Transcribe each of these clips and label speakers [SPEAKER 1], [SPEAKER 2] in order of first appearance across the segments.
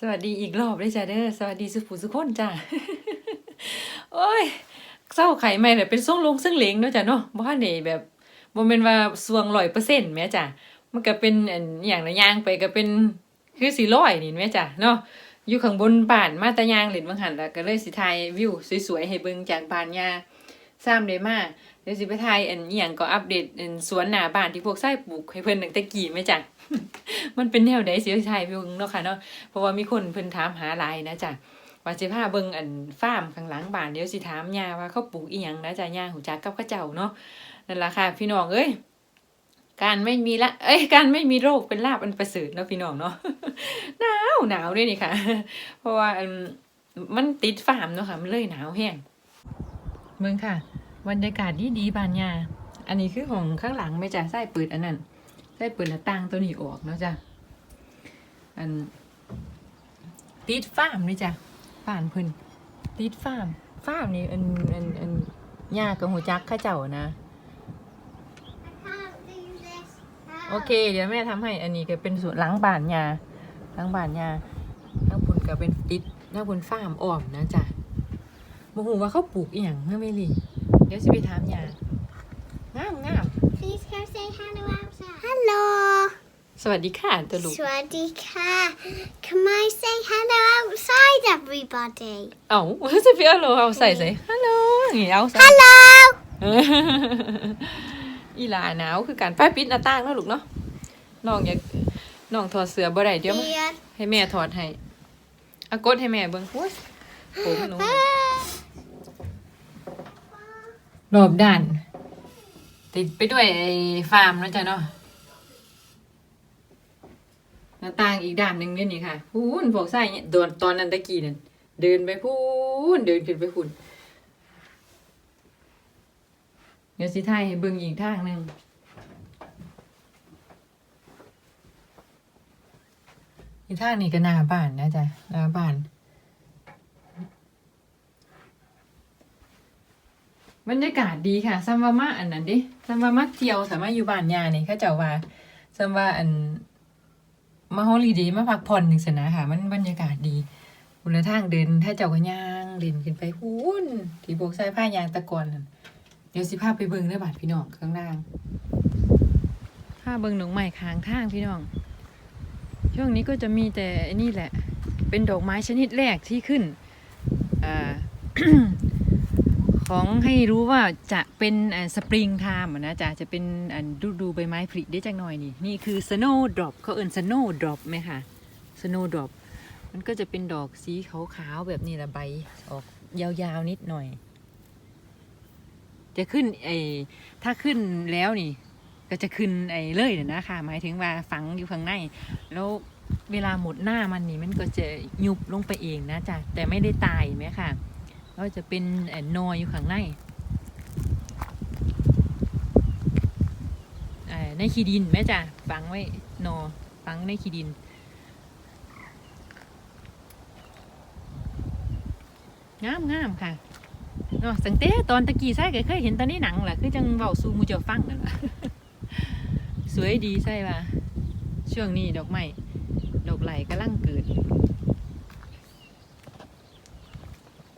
[SPEAKER 1] สวัสดีอีกรอบเลยจ้าเด้อสวัสดีสุภูสุคนจ้าโอ้ยเศร้าไข่ใหม่เนี่ยเป็นส่งลงซึ่งเหลงเนาะจ้ะเนาะบ่ทันได้แบบบ่แม่นว่าสวง100%แม่จ้ะมันก็เป็นอันอย่างละย่างไปก็เป็นคือสิร้อยนี่แม่จ้ะเนาะอยู่ข้างบนบ้านมาตะยางเล่นบางหันแล้วก็เลยสิถ่ายวิวสวยๆให้เบิ่งจากบ้านยาซ้ำได้มาเดี๋ยวสิไปถ่ายอันอหยังก็อัปเดตอันสวนหน้าบ้านที่พวกไส้ปลูกให้เพิ่นตั้งแต่กี้แม่จ้ะ มันเป็นแนวใดสิไปถ่ายวิวเนาะค่ะเนาะเพราะว่ามีคนเพิ่นถามหาหลายนะจ๊ะว่าสิพาเบิ่งอันฟาร์มข้างหลังบ้านเดี๋ยวสิถามย่าว่าเขาปลูกอีหยังนะจ๊ะย่าหูจักกับเขาเจ้าเนาะนั่นล่ะค่ะ พี่น้องเอ้ยการไม่มีละเอ้ย การไม่มีโรคเป็นลาบอันประเสริฐเนาะพี่น้องเนาะ หนาวหนาวด้วยนี่ค่ะ เพราะว่ามันติดฟาร์มเนาะค่ะ มันเลยหนาวแห้ง เมืองค่ะ บรรยากาศดีดีบ้านยา อันนี้คือของข้างหลังไม่จ้ะไส้เปิดอันนั้น ไส้เปิดหน้าต่างตัวนี้ออกเนาะจ้ะอันติดฟาร์มนี่จ้ะบ้านเพิ่นติดฟาร์มฟาร์มนี่อันอันอันย่ากับหูจักเข้าเจ้านะโอเค เดี๋ยวแม่ทำให้อันนี้ก็เป็นสวนหล้างบ้านยาหล้างบ้านยาทางพุ่นก็เป็นติดทางพุ่นฟาร์มอ้อมนะจ๊ะบ่ฮู้ว่าเขาปลูกอีหยังเมื่อไม่ลีเดี๋ยวสิไปถามยางามงาม
[SPEAKER 2] Please go say hello outside. Hello.
[SPEAKER 1] ส วัสดีค่ะตัวลูก
[SPEAKER 2] Swadika. Can I say hello outside, everybody?
[SPEAKER 1] เอ้าจะไปเอาโลเอาใส่ใส่ฮัลโหลอย่างงี้เอาใส่
[SPEAKER 2] Hello.
[SPEAKER 1] เอออีหลาหนาวคือการป้าปิดหน้าต่างเนาะลูกเนาะน้องอยากน้องถอดเสื้อบ่ได้เดี๋ยวมา
[SPEAKER 2] Here.
[SPEAKER 1] ให้แม่ถอดให้อากดให้แม่เบิ่งโอ้ยผมหนู รอบด้าน ติดไปด้วยไอ้ฟาร์มเนาะจ้ะเนาะห น้าต่างอีกด้านหนึ่งเนี่ยนี่ค่ะพูนพวกไส้เนี่ยโดนตอนนั้นตะกี้นั่นเดินไปพูนเดินขึ้นไปพูนเดี๋ยวสิถ่ายให้เบิ่งอีกทางหนึ่งอีกทางนี้ก็หน้าบ้านนะจ๊ะหน้าบ้าน บรรยากาศดีค่ะซัมวามาอันนั้นดิซัมวามาเที่ยวสามารถอยู่บ้านยานี่เขาเจ้าว่าซัมว่าอัน มาฮอลิเดย์มาพักผ่อนหนึ่งสนะค่ะ มันบรรยากาศดีคุณละทางเดินถ้าเจ้าก็ย่างเล่นขึ้นไปหูนที่พวกใส่ผ้ายางตะกอนเดี๋ยวสิพาพไปเบิ่งเด้อบาดพี่น้องข้างล่างพาเบิ่งหนองใหม่ค้างทางพี่น้อง ช่วงนี้ก็จะมีแต่นี่แหละ เป็นดอกไม้ชนิดแรกที่ขึ้นอา ของให้รู้ว่าจะเป็นสปริงไทม์นะจ๊ะจะเป็นอันฤดูใบไม้ผลิได้จังหน่อยนี่ นี่คือ snow drop เขาเอิ้น snow drop ไหมคะ snow drop มันก็จะเป็นดอกสีขาวๆแบบนี้แหละใบออกยาวๆนิดหน่อย จะขึ้นไอถ้าขึ้นแล้วนี่ ก็จะขึ้นไอ้เลยนะนะคะหมายถึงว่าฝังอยู่ข้างใน แล้วเวลาหมดหน้ามันนี่มันก็จะยุบลงไปเองนะจ๊ะแต่ไม่ได้ตายไหมค่ะ ก็จะเป็นไอ้นอยอยู่ข้างในในขี้ดินแม่จ้ะฝังไว้นอฝังในขี้ดินงามงามค่ะเนาะสังเต้ตอนตะกี้ใช่ก็เคยเห็นตอนนี้หนังแหละคือจังเบาซูมูเจอฟังนั่นแหละสวยดีใช่ป่ะช่วงนี้ดอกไม้ดอกไหลกำลังเกิ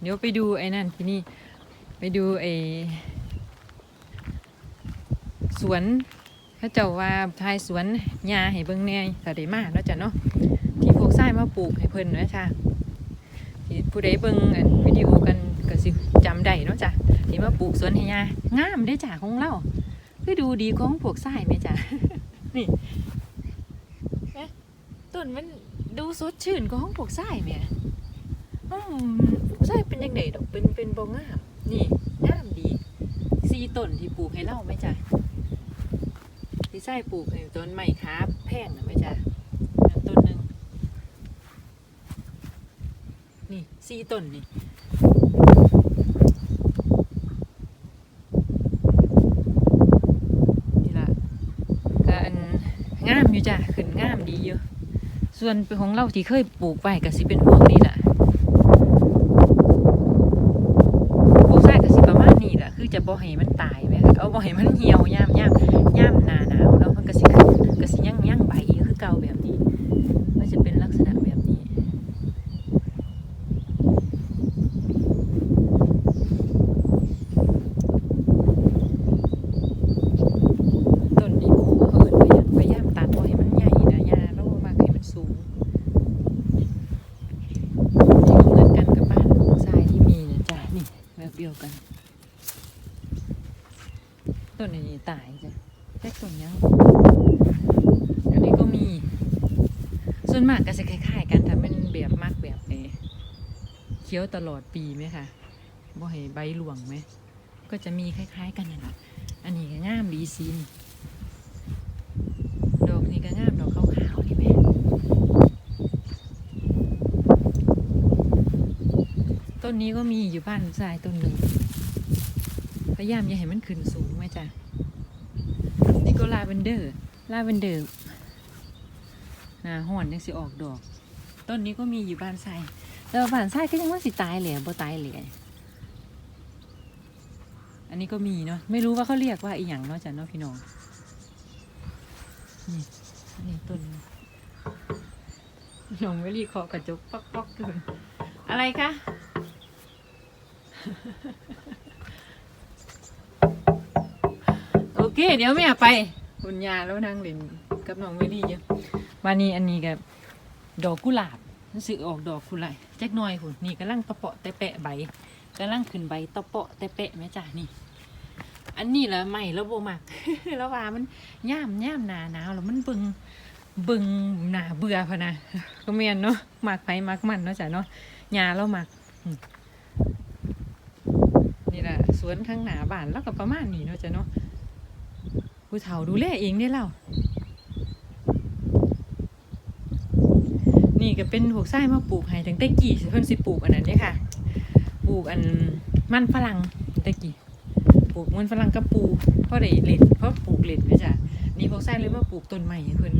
[SPEAKER 1] ดเดี๋ยวไปดูไอ้นั่นที่นี่ ไปดูไอ้สวนเขาเจ้าว่าทายสวนยาให้เบิ่งแน่แต่ได้มาแล้วจ้ะเนาะที่พวกไส้มาปลูกให้เพิ่นนะจ้ะที่ผู้ใดเบิ่งอันวิดีโอกันก็สิจำได้เนาะจ้ะที่มาปลูกสวนให้ยางามได้จ้ะของเราคือดูดีของพวกไส้ไหมจ๊ะนี่ต้นมันดูสดชื่นของพวกไส้ไหมอืม พวกไส้เป็นยังไงดอกเป็นเป็นบงาม นี่งามดีซีต้นที่ปลูกให้เล่าไหมจ๊ะที่ไส้ปลูกให้ต้นไม้ค้าแพงนะไหมจ๊ะต้นหนึ่งนี่ซีต้นนี่นี่ละกันงามอยู่จ้ะขึ้นงามดีอยู่ส่วนเป็นของเราที่เคยปลูกไว้ก็สิเป็นพวกนี้แหละปลูกใส่ก็สิประมาณนี้แหละคือจะ บ่ให้มันตายแบบเอาบ่ให้มันเหี่ยวย่ามย่ามย่ามหนาหนาวแล้วมันก็สิก็สิยั่งยั่งใบคือเก่าแบบนี้ก็จะเป็นลักษณะแบบนี้ ยวกัน ต้นนี้ตายจ้ะแค่ต้นยังอันนี้ก็มี ส่วนมากก็จะคล้ายๆกันถ้าเป็นแบบมากแบบเอเขียวตลอดปีไหมคะบ่ให้ใบหลวงไหม ก็จะมีคล้าย ๆ กันนั่นแหละอันนี้ก็งามดีซีนดอกนี้ก็งามดอกขาวๆนี่แหมต้นนี้ก็มีอยู่บ้านทรายต้นหนึ่งพยายามอย่าให้มันขึ้นสูงไหมจ๊ะนี่ก็ลาเวนเดอร์ลาเวนเดอร์ หนาห่อนยังสิออกดอก ต้นนี้ก็มีอยู่บ้านทรายแต่ว่าบ้านทรายก็ยังว่าสิตายเหลยบ่ตายเหลยอันนี้ก็มีเนาะไม่รู้ว่าเขาเรียกว่าอีหยังเนาะจ้ะเนาะพี่น้องนี่อันนี้ต้นน้องไม่รีเคาะกระจกป๊อกป๊อกเกินอะไรคะโอเค เดี๋ยวแม่ไปคุณยาแล้วนางเล่นกับน้องเวลี่เยอะ วันนี้อันนี้กับดอกกุหลาบมันสิออกดอกกุหลาบแจ็คหน่อยคุณนี่กำลังตะเปาะแต่แปะใบกำลังขึ้นใบตะเปาะแต่แปะแม่จ้านี่ อันนี้แหละใหม่แล้วโบมักแล้วว่ามันย่ามย่ามหนาหนาวแล้วมันเบิงเบิงหนาเบื่อพะนะก็เมียนเนาะหมักไปมักมันเนาะจ้ะเนาะยาแล้วมักนี่แหละสวนข้างหนาบ้านแล้วก็ประมาณนี้เนาะจ้ะเนาะผู้เฒ่าดูแลเองได้แล้ว นี่ก็เป็นพวกไส้มาปลูกให้ตั้งแต่กี่เพิ่นสิปลูกอันนั้นเด้ค่ะ ปลูกอันมันฝรั่งตั้งแต่กี่ปลูกมันฝรั่งกับปูเพราะได้เล็ดเพราะปลูกเล็ดนี่จ้ะนี่พวกไส้เลยมาปลูกต้นใหม่เพิ่น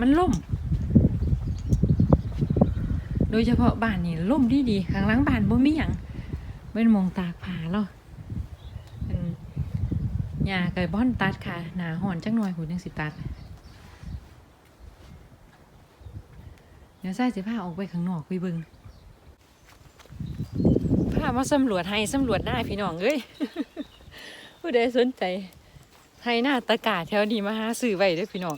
[SPEAKER 1] มันล่ม โดยเฉพาะบ้านนี่ล่มดีดีข้างหลังบ้านบ่มีหยังเป็นมองตากผาเนาะ หญ้าไก่บ้อนตัดค่ะ หนาหอนจังหน่อยหูยังสิตัด เดี๋ยวใส่สิผ้าออกไปข้างนอกไปบิงผ้ามาสำรวจให้สำรวจได้พี่น้องเอ้ยผู้ใดสนใจให้หน้าตะกาแถวนี้มาหาซื้อไว้ด้วยพี่น้อง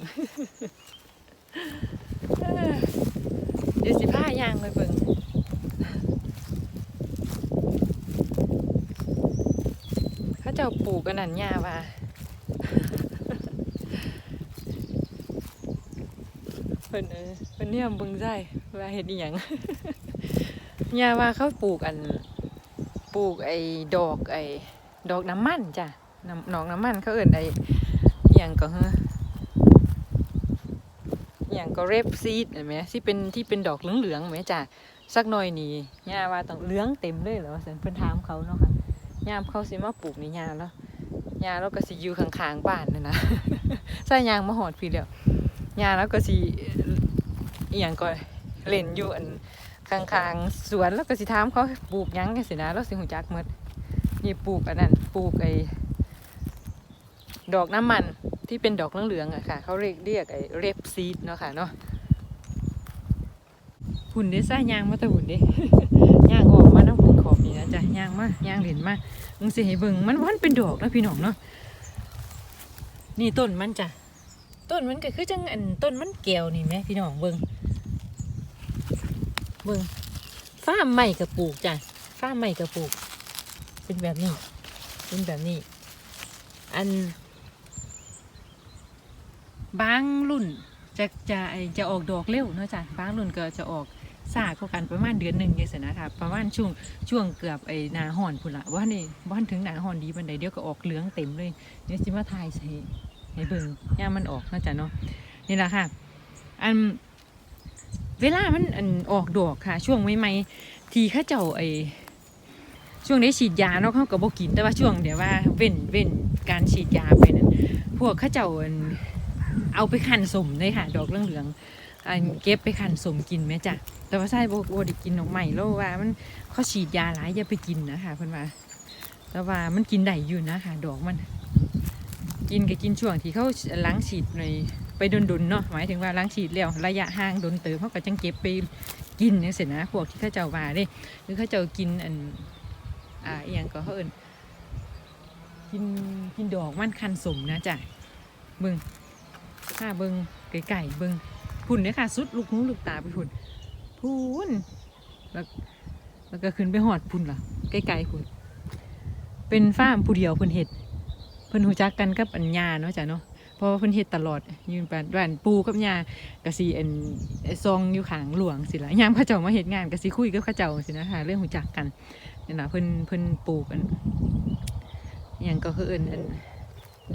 [SPEAKER 1] เดี๋ยวสิผ้ายางไปเบิ่งเขาเจ้าปลูกกันนั่นหญ้าว่าเพิ่นเออเพิ่นเนี่ยบิ่งได้ว่าเฮ็ดอีหยังหญ้าว่าเขาปลูกอัน ปลูกไอ้ดอกไอ้ดอกน้ำมันจ้ะน้ำดอกน้ำมันเขาเอิ้นไอ้อีหยังก็เฮออย่างก็เรปซีดเห็นไหมที่เป็นที่เป็นดอกเหลืองๆไหมจ้ะสักหน่อยนี่ย่าว่าต้องเหลืองเต็มเลยเหรอเสนเพิ่นถามเขาเนาะค่ะ ยามเขาสิมาปลูกนี่ยาแล้วยาแล้วก็สิอยู่ข้างๆบ้านนั่นะใส่ยางมาหอดพี่เดียวยาแล้วก็สิอหย่างก็เล่นอยู่อันข้างๆสวนแล้วก็สิถามเขาปลูกยังกันสินะแล้วสิหูจักมดนี่ปลูกอันนั้นปลูกไอ้ดอกน้ำมันที่เป็นดอกเหลืองๆอะค่ะ เขาเรียกเรียกไอ้เรปซีดเนาะค่ะเนาะหุ่นเด้ซ่ยางมาแต่หุ่นเด้ยางออกมาน้ำ ขอบนี่นะจ๊ะย่างมาย่างเหรียญมามึงสิให้เบิ่งมันมันเป็นดอกนะพี่น้องเนาะนี่ต้นมันจ้ะต้นมันก็คือจังอันต้นมันแก้วนี่แหมพี่น้องเบิ่งเบิ่งฟ้าใหม่กับปลูกจ้ะฟ้าใหม่กับปลูก เป็นแบบนี้ เป็นแบบนี้ อัน บางรุ่นจะจะจะออกดอกเร็วเนาะจ้ะบางรุ่นก็จะออก สากว่ากันประมาณเดือนหนึ่งยังสินะคะประมาณช่วงช่วงเกือบไอ้นาห่อนพุ่นละว่านี่บ้านถึงนาห่อนดีบันไดเดียวก็ออกเหลืองเต็มเลยเดี๋ยวสิมาทายใส่ให้เบิ่งย่ามันออกเนาะจ้ะเนาะนี่แหละค่ะอันเวลามันอันออกดอกค่ะ ช่วงใหม่ๆทีข้าเจ้าไอ้ช่วงได้ฉีดยาเนาะเขาก็บอกกินแต่ว่าช่วงเดี๋ยวว่าเว้นเว้นการฉีดยาไปนั่นพวกข้าเจ้าอันเอาไปขันสมเลยค่ะ ดอกเหลืองๆ อันเก็บไปขันสมกินไหมจ้ะแต่ว่าใช่โบโบได้กินดอกใหม่แล้วว่ามันเขาฉีดยาหลายอย่าไปกินนะคะเพื่อนว่าแต่ว่ามันกินได้อยู่นะคะดอกมัน กินก็กินช่วงที่เขาล้างฉีดในไปดนๆเนาะหมายถึงว่าล้างฉีดแล้วระยะห่างโดนเติมเขาก็จังเก็บไปกินเนี่ยเสร็จนะพวกที่เขาเจ้าว่าเด้หรือเขาเจ้ากินอันอ่าอย่างก็เขาเอินกินกินดอกมันคันสมนะจ้ะเบิงถ้าเบิงไก่เบิง พุ่นเนี่ยค่ะ สุดลูกหูลูกตาไปพุ่นพุ่นแล้วแล้วก็ขึ้นไปหอดพุ่นล่ะใกล้ๆพุ่นเป็นฟ้ามผู้เดียวเพิ่นเฮ็ดเพิ่นหูจักกันกับอัญญาเนาะจ้ะเนาะเพราะว่าเพิ่นเฮ็ดตลอดยืนปานบ้านปูกับยากะสิอันซองอยู่ขางหลวงสิละยามเขาเจ้ามาเฮ็ดงานกะสิคุยกับเขาเจ้าสินะคะเรื่องหูจักกันนี่ล่ะเพิ่นเพิ่นปลูกอันอหยังก็คือเอิ้นอัน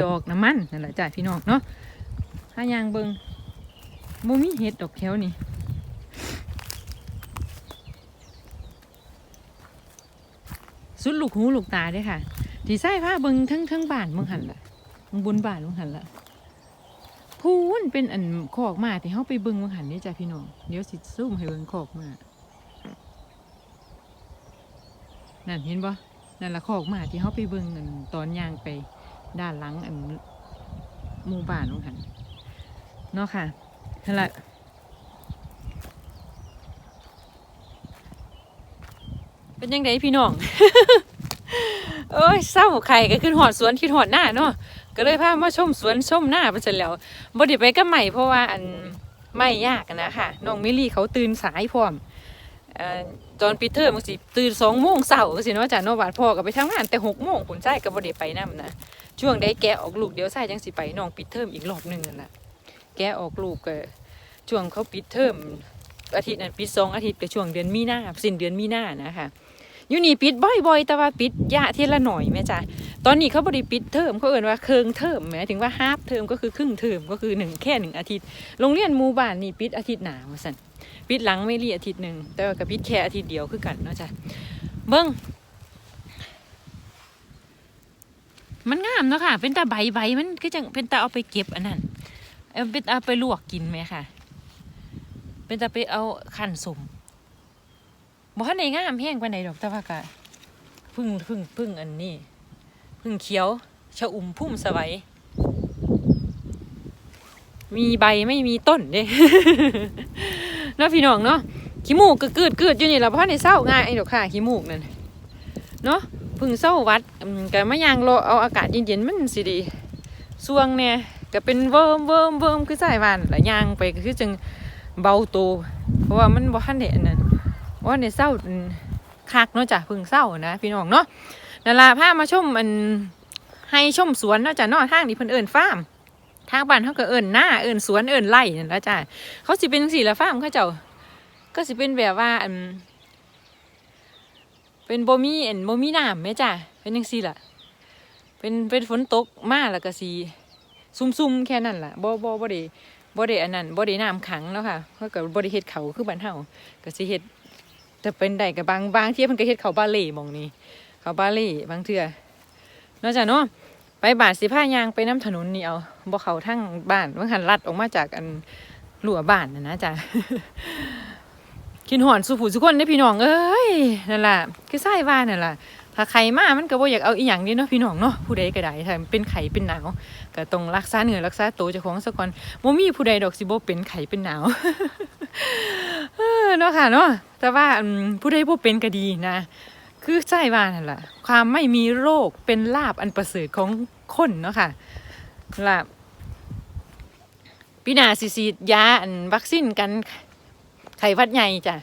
[SPEAKER 1] ดอกน้ำมันนั่นแหละจ้ะพี่น้องเนาะถ้ายางเบิง บ่มีเห็ดดอกแถวนี่สุดลูกหูลูกตาด้อค่ะที่ใส่ผ้าเบิงทั้งทั้งบ้านมืองหันล่ะเบิ่งบนบ้านมืองหันล่ะพูนเป็นอันคอกมาที่เฮาไปเบิงมืองหันนี่จ้ะพี่น้องเดี๋ยวสิซูมให้เบิ่งคอกมานั่นเห็นบ่นั่นละคอกมาที่เฮาไปเบิงอันตอนยางไปด้านหลังอันหมู่บ้านมืองหันเนาะค่ะ นั่นละเป็นยังไงพี่น้อง เอ้ยเศร้าไข่ก็ขึ้นหอดสวนคิดหอดหน้าเนาะ ก็เลยพามาชมสวนชมหน้าไปเสร็จแล้วบ่ได้ไปก็ใหม่เพราะว่าอันไม่ยากนะค่ะ น้องมิลลี่เขาตื่นสายพร้อมเอ่อตอนปีเทอมมันสิตื่นสองโมงเช้าสิเนาะจ้ะเนาะบาดพ่อก็ไปทำงานแต่หกโมงคุณชายก็บ่ได้ไปนํนะช่วงได้แกะออกลูกเดี๋ยวชายจังสิไปน้องปิดเทอมอีกรอบหนึงนั่นล่ะแกะออกลูกก็ ช่วงเขาปิดเทอมอาทิตย์นั้นปิดสองอาทิตย์ก็ช่วงเดือนมีนาสิ้นเดือนมีนานะคะยูนี่ปิดบ่อยๆ แต่ว่าปิดยะเทีละหน่อยแม่จ้ะตอนนี้เขาบริปิดเทอมเขาเอ่นว่าเคิงเทอมหมายถึงว่าฮาฟเทอมก็คือครึ่งเทอมก็คือหนึ่งแค่หนึ่งอาทิตย์โรงเรียนหมู่บ้านนี่ปิดอาทิตย์หนาวสันปิดหลังไม่รีอาทิตย์หนึ่งแต่ว่ากับปิดแค่อาทิตย์เดียวคือกันเนาะจ้ะเบิ้งมันงามเนาะค่ะ เป็นตาใบใบมันก็จังเป็นตาเอาไปเก็บอันนั้นเอาเป็นตาเอาไปลวกกินไหมค่ะ เป็นตาไปเอาขันสมบ่ทันได้งามแห้งไปานดอกต่ว่าก็พึ่งพึ่งพึ่งอันนี้ พึ่งเขียวชะอุ่มพุ่มสวัยมีใบไม่มีต้นเด้เนาะพี่น้องเนาะขี้มูกก็เกิดเกิดอยู่นี่ล่ะบ่ทันได้เศร้าง่ายดอกค่ะขี้มูกนั่นเนาะพึ่งเศร้าวัดอืมก็มายางรอเอาอากาศเย็นๆมันสิดีสวงเนี่ยก็เป็นเวิร์มเวิร์มเวิร์มคือสายบ้านละยางไปก็คือจัง เบาโตเพราะว่ามันบ่ทันได้อันนั้นว่าในเศร้าคักเนาะจ้ะพึ่งเศร้านะพี่น้องเนาะนั่นละพามาชมมันให้ชมสวนเนาะจ้ะเนาะทางนี้เพิ่นเอิ้นฟาร์มทางบ้านเขาก็เอิ้นหน้าเอิ้นสวนเอิ้นไร่นั่นละจ้ะเขาสิเป็นจังซี่ละฟาร์มเขาเจ้า ก็สิเป็นแบบว่าอันเป็นบ่มีอันบ่มีน้ำแม่จ้ะเป็นจังซี่ล่ะ เป็นเป็นฝนตกมากแล้วก็สิซุ่มๆแค่นั้นล่ะบ่บ่บ่ได้ บ่ได้อันนั้นบ่ได้น้ำขังแล้วค่ะเพราะก็บ่ได้เฮ็ดเขาคือบ้านเฮาก็สิเฮ็ดแต่เป็นได้กับบางบางเที่ยมันก็เฮ็ดเขาบาเล่มองนี้เขาบาเล่บางเทื่อนอกจากเนาะไปบาทสิผ้ายางไปน้ำถนนนี่เอาบ่เขาทั้งบ้านมันหันลัดออกมาจากอันหลัวบ้านนะนะจ๊ะกินหอนสุผูสุคนได้พี่น้องเอ้ยนั่นล่ะคือไส้ว่านั่นล่ะ ถ้าใครมามันก็บ่อยากเอาอีหยังนี่เนาะพี่น้องเนาะผู้ใดก็ได้ถ้าเป็นไข้เป็นหนาวก็ต้องรักษาเนื้อรักษาตัวเจ้าของซะก่อนบ่มีผู้ใดดอกสิบ่เป็นไข้เป็นหนาวเนาะค่ะเนาะแต่ว่าผู้ใดผู้เป็นก็ดีนะ คือใช่ว่านั่นแหละความไม่มีโรคเป็นลาบอันประเสริฐของคนเนาะค่ะลาบปีหนาสิฉีดยาอันวัคซีนกันไข้หวัดใหญ่จ้ะ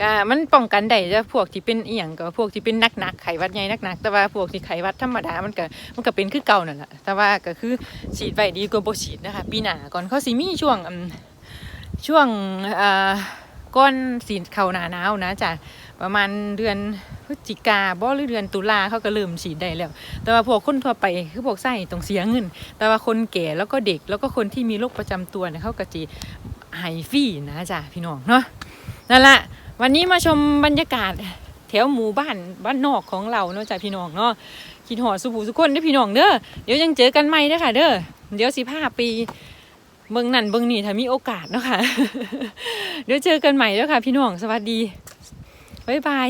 [SPEAKER 1] ก็มันป้องกันได้จ้ะพวกที่เป็นอียงก็พวกที่เป็นนักๆไขวัดใหญ่นักๆแต่ว่าพวกที่ไขวัดธรรมดามันก็มันก็เป็นคือเก่านั่นแหละแต่ว่าก็คือฉีดไว้ดีกว่าบ่ฉีดนะคะ ปีหน้าก่อนเขาสิมีช่วงช่วงอ่อก้อนสีเข้าหนาหนาวนะจ้ะประมาณเดือนพฤศจิกาบ่หรือเดือนตุลาเขาก็เริ่มฉีดได้แล้ว แต่ว่าพวกคนทั่วไปคือพวกไส้ต้องเสียเงิน แต่ว่าคนแก่แล้วก็เด็กแล้วก็คนที่มีโรคประจำตัวเนี่ยเขาก็จะหายฟรีนะจ้ะพี่น้องเนาะนั่นแหละ วันนี้มาชมบรรยากาศแถวหมู่บ้านบ้านนอกของเราเนาะจ้ะพี่น้องเนาะคิดหอสุภูสุคนเด้อพี่น้องเด้อเดี๋ยวยังเจอกันใหม่เด้อค่ะ เด้อเดี๋ยวสิบห้าปีเมืองนั่นเมืองนี่ถ้ามีโอกาสเนาะค่ะเดี๋ยวเจอกันใหม่เด้อค่ะ พี่น้องสวัสดีบ๊ายบาย